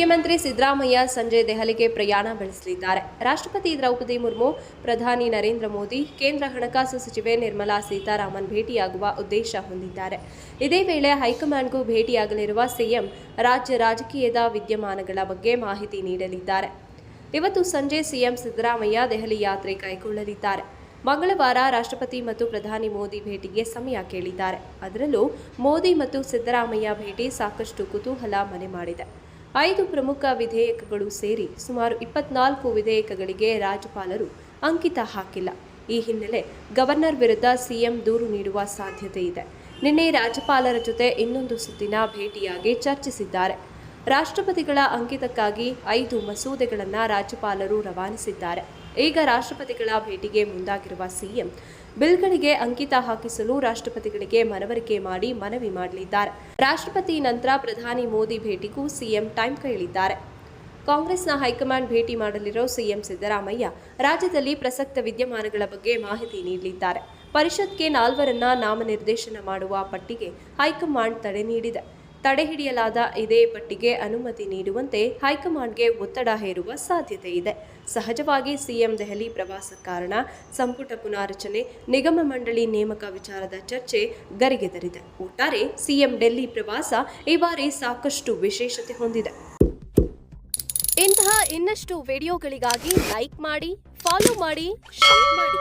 ಮುಖ್ಯಮಂತ್ರಿ ಸಿದ್ದರಾಮಯ್ಯ ಸಂಜೆ ದೆಹಲಿಗೆ ಪ್ರಯಾಣ ಬೆಳೆಸಲಿದ್ದಾರೆ. ರಾಷ್ಟ್ರಪತಿ ದ್ರೌಪದಿ ಮುರ್ಮು, ಪ್ರಧಾನಿ ನರೇಂದ್ರ ಮೋದಿ, ಕೇಂದ್ರ ಹಣಕಾಸು ಸಚಿವೆ ನಿರ್ಮಲಾ ಸೀತಾರಾಮನ್ ಭೇಟಿಯಾಗುವ ಉದ್ದೇಶ ಹೊಂದಿದ್ದಾರೆ. ಇದೇ ವೇಳೆ ಹೈಕಮಾಂಡ್ಗೂ ಭೇಟಿಯಾಗಲಿರುವ ಸಿಎಂ ರಾಜ್ಯ ರಾಜಕೀಯದ ವಿದ್ಯಮಾನಗಳ ಬಗ್ಗೆ ಮಾಹಿತಿ ನೀಡಲಿದ್ದಾರೆ. ಇವತ್ತು ಸಂಜೆ ಸಿಎಂ ಸಿದ್ದರಾಮಯ್ಯ ದೆಹಲಿ ಯಾತ್ರೆ ಕೈಗೊಳ್ಳಲಿದ್ದಾರೆ. ಮಂಗಳವಾರ ರಾಷ್ಟ್ರಪತಿ ಮತ್ತು ಪ್ರಧಾನಿ ಮೋದಿ ಭೇಟಿಗೆ ಸಮಯ ಕೇಳಿದ್ದಾರೆ. ಅದರಲ್ಲೂ ಮೋದಿ ಮತ್ತು ಸಿದ್ದರಾಮಯ್ಯ ಭೇಟಿ ಸಾಕಷ್ಟು ಕುತೂಹಲ ಮನೆ ಮಾಡಿದೆ. ಐದು ಪ್ರಮುಖ ವಿಧೇಯಕಗಳು ಸೇರಿ ಸುಮಾರು ಇಪ್ಪತ್ನಾಲ್ಕು ವಿಧೇಯಕಗಳಿಗೆ ರಾಜ್ಯಪಾಲರು ಅಂಕಿತ ಹಾಕಿಲ್ಲ. ಈ ಹಿನ್ನೆಲೆ ಗವರ್ನರ್ ವಿರುದ್ಧ ಸಿಎಂ ದೂರು ನೀಡುವ ಸಾಧ್ಯತೆ ಇದೆ. ನಿನ್ನೆ ರಾಜ್ಯಪಾಲರ ಜೊತೆ ಇನ್ನೊಂದು ಸುತ್ತಿನ ಭೇಟಿಯಾಗಿ ಚರ್ಚಿಸಿದ್ದಾರೆ. ರಾಷ್ಟ್ರಪತಿಗಳ ಅಂಕಿತಕ್ಕಾಗಿ ಐದು ಮಸೂದೆಗಳನ್ನು ರಾಜ್ಯಪಾಲರು ರವಾನಿಸಿದ್ದಾರೆ. ಈಗ ರಾಷ್ಟ್ರಪತಿಗಳ ಭೇಟಿಗೆ ಮುಂದಾಗಿರುವ ಸಿಎಂ, ಬಿಲ್ಗಳಿಗೆ ಅಂಕಿತ ಹಾಕಿಸಲು ರಾಷ್ಟ್ರಪತಿಗಳಿಗೆ ಮನವರಿಕೆ ಮಾಡಿ ಮನವಿ ಮಾಡಲಿದ್ದಾರೆ. ರಾಷ್ಟ್ರಪತಿ ನಂತರ ಪ್ರಧಾನಿ ಮೋದಿ ಭೇಟಿಗೂ ಸಿಎಂ ಟೈಮ್ ಕೇಳಿದ್ದಾರೆ. ಕಾಂಗ್ರೆಸ್ನ ಹೈಕಮಾಂಡ್ ಭೇಟಿ ಮಾಡಲಿರೋ ಸಿಎಂ ಸಿದ್ದರಾಮಯ್ಯ ರಾಜ್ಯದಲ್ಲಿ ಪ್ರಸಕ್ತ ವಿದ್ಯಮಾನಗಳ ಬಗ್ಗೆ ಮಾಹಿತಿ ನೀಡಲಿದ್ದಾರೆ. ಪರಿಷತ್ಗೆ ನಾಲ್ವರನ್ನ ನಾಮನಿರ್ದೇಶನ ಮಾಡುವ ಪಟ್ಟಿಗೆ ಹೈಕಮಾಂಡ್ ತಡೆ ನೀಡಿದೆ. ತಡೆ ಹಿಡಿಯಲಾದ ಇದೇ ಪಟ್ಟಿಗೆ ಅನುಮತಿ ನೀಡುವಂತೆ ಹೈಕಮಾಂಡ್ಗೆ ಒತ್ತಡ ಹೇರುವ ಸಾಧ್ಯತೆ ಇದೆ. ಸಹಜವಾಗಿ ಸಿಎಂ ದೆಹಲಿ ಪ್ರವಾಸ ಕಾರಣ, ಸಂಪುಟ ಪುನಾರಚನೆ, ನಿಗಮ ಮಂಡಳಿ ನೇಮಕ ವಿಚಾರದ ಚರ್ಚೆ ಗರಿಗೆದರಿದೆ. ಒಟ್ಟಾರೆ ಸಿಎಂ ಡೆಲ್ಲಿ ಪ್ರವಾಸ ಈ ಬಾರಿ ಸಾಕಷ್ಟು ವಿಶೇಷತೆ ಹೊಂದಿದೆ. ಇಂತಹ ಇನ್ನಷ್ಟು ವಿಡಿಯೋಗಳಿಗಾಗಿ ಲೈಕ್ ಮಾಡಿ, ಫಾಲೋ ಮಾಡಿ, ಶೇರ್ ಮಾಡಿ.